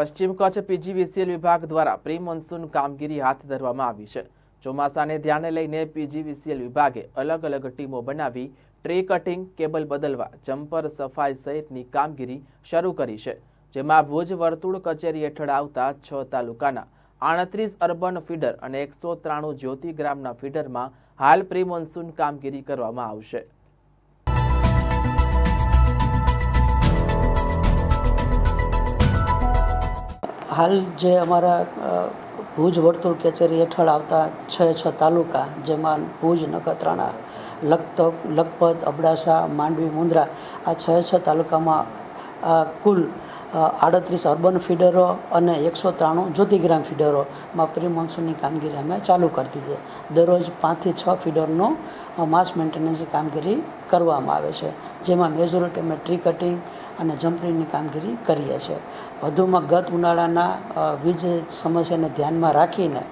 પશ્ચિમ કચ્છ પીજીવીસીએલ વિભાગ દ્વારા પ્રી મોન્સૂન કામગીરી હાથ ધરવામાં આવી છે. ચોમાસાને ધ્યાને લઈને પીજીવીસીએલ વિભાગે અલગ અલગ ટીમો બનાવી ટ્રી કટિંગ, કેબલ બદલવા, જમ્પર સફાઈ સહિતની કામગીરી શરૂ કરી છે. જેમાં ભુજ વર્તુળ કચેરી હેઠળ આવતા છ તાલુકાના આડત્રીસ અર્બન ફીડર અને એકસો ત્રાણું જ્યોતિ ગ્રામના ફીડરમાં હાલ પ્રી મોન્સૂન કામગીરી કરવામાં આવશે. હાલ જે અમારા ભુજ વર્તુળ કચેરી હેઠળ આવતા છ છ તાલુકા, જેમાં ભુજ, નખત્રાણા લખત લખપત, અબડાસા, માંડવી, મુંદ્રા, આ છ છ તાલુકામાં કુલ આડત્રીસ અર્બન ફીડરો અને એકસો ત્રાણું જ્યોતિગ્રામ ફીડરોમાં પ્રી મોન્સૂનની કામગીરી અમે ચાલુ કરી દીધી દરરોજ પાંચથી છ ફીડરનો માસ મેન્ટેનન્સની કામગીરી કરવામાં આવે છે. જેમાં મેજોરિટી અમે ટ્રી કટિંગ અને જમ્પરિંગની કામગીરી કરીએ છીએ. વધુમાં ગત ઉનાળાના વીજ સમસ્યાને ધ્યાનમાં રાખીને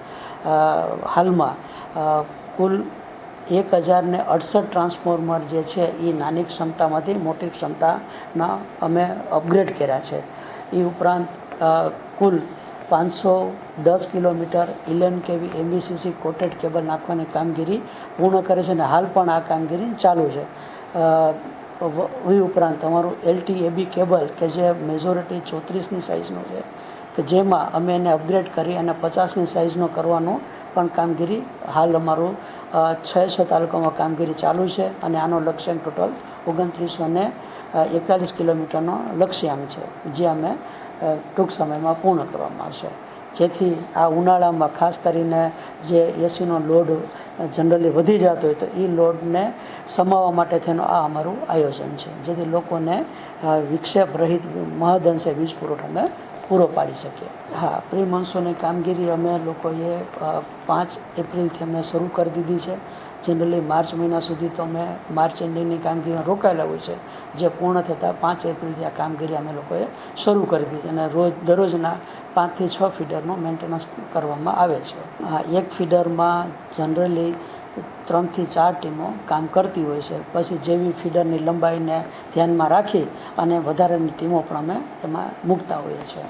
હાલમાં કુલ એક હજારને અડસઠ ટ્રાન્સફોર્મર જે છે એ નાની ક્ષમતામાંથી મોટી ક્ષમતાના અમે અપગ્રેડ કર્યા છે. એ ઉપરાંત કુલ પાંચસો દસ કિલોમીટર ઇલેવન કેવી એમબીસીસી કોટેડ કેબલ નાખવાની કામગીરી પૂર્ણ કરે છે અને હાલ પણ આ કામગીરી ચાલુ છે. એ ઉપરાંત અમારું એલટી એબી કેબલ કે જે મેજોરિટી ચોત્રીસની સાઇઝનું છે, કે જેમાં અમે એને અપગ્રેડ કરી અને પચાસની સાઇઝનો કરવાનું પણ કામગીરી હાલ અમારું છ છ તાલુકામાં કામગીરી ચાલુ છે અને આનો લક્ષ્યાંક ટોટલ ઓગણત્રીસો ને એકતાલીસ કિલોમીટરનો લક્ષ્યાંક છે, જે અમે ટૂંક સમયમાં પૂર્ણ કરવામાં આવશે. જેથી આ ઉનાળામાં ખાસ કરીને જે એસીનો લોડ જનરલી વધી જતો હોય તો એ લોડને સમાવવા માટે થઈને આ અમારું આયોજન છે. જેથી લોકોને વિક્ષેપ રહિત મહદઅંશે વીજ પુરવઠો અમે પૂરો પાડી શકીએ. હા પ્રી કામગીરી અમે લોકોએ પાંચ એપ્રિલથી અમે શરૂ કરી દીધી છે. જનરલી માર્ચ મહિના સુધી તો અમે માર્ચ એન્ડિંગની કામગીરીમાં રોકાયેલા હોય છે. જે પૂર્ણ થતાં પાંચ એપ્રિલથી આ કામગીરી અમે લોકોએ શરૂ કરી દીધી અને રોજ, દરરોજના પાંચથી છ ફીડરનું મેન્ટેનન્સ કરવામાં આવે છે. હા, એક ફીડરમાં જનરલી ત્રણથી ચાર ટીમો કામ કરતી હોય છે. પછી જેવી ફીડરની લંબાઈને ધ્યાનમાં રાખી અને વધારાની ટીમો પણ અમે એમાં મૂકતા હોઈએ છીએ.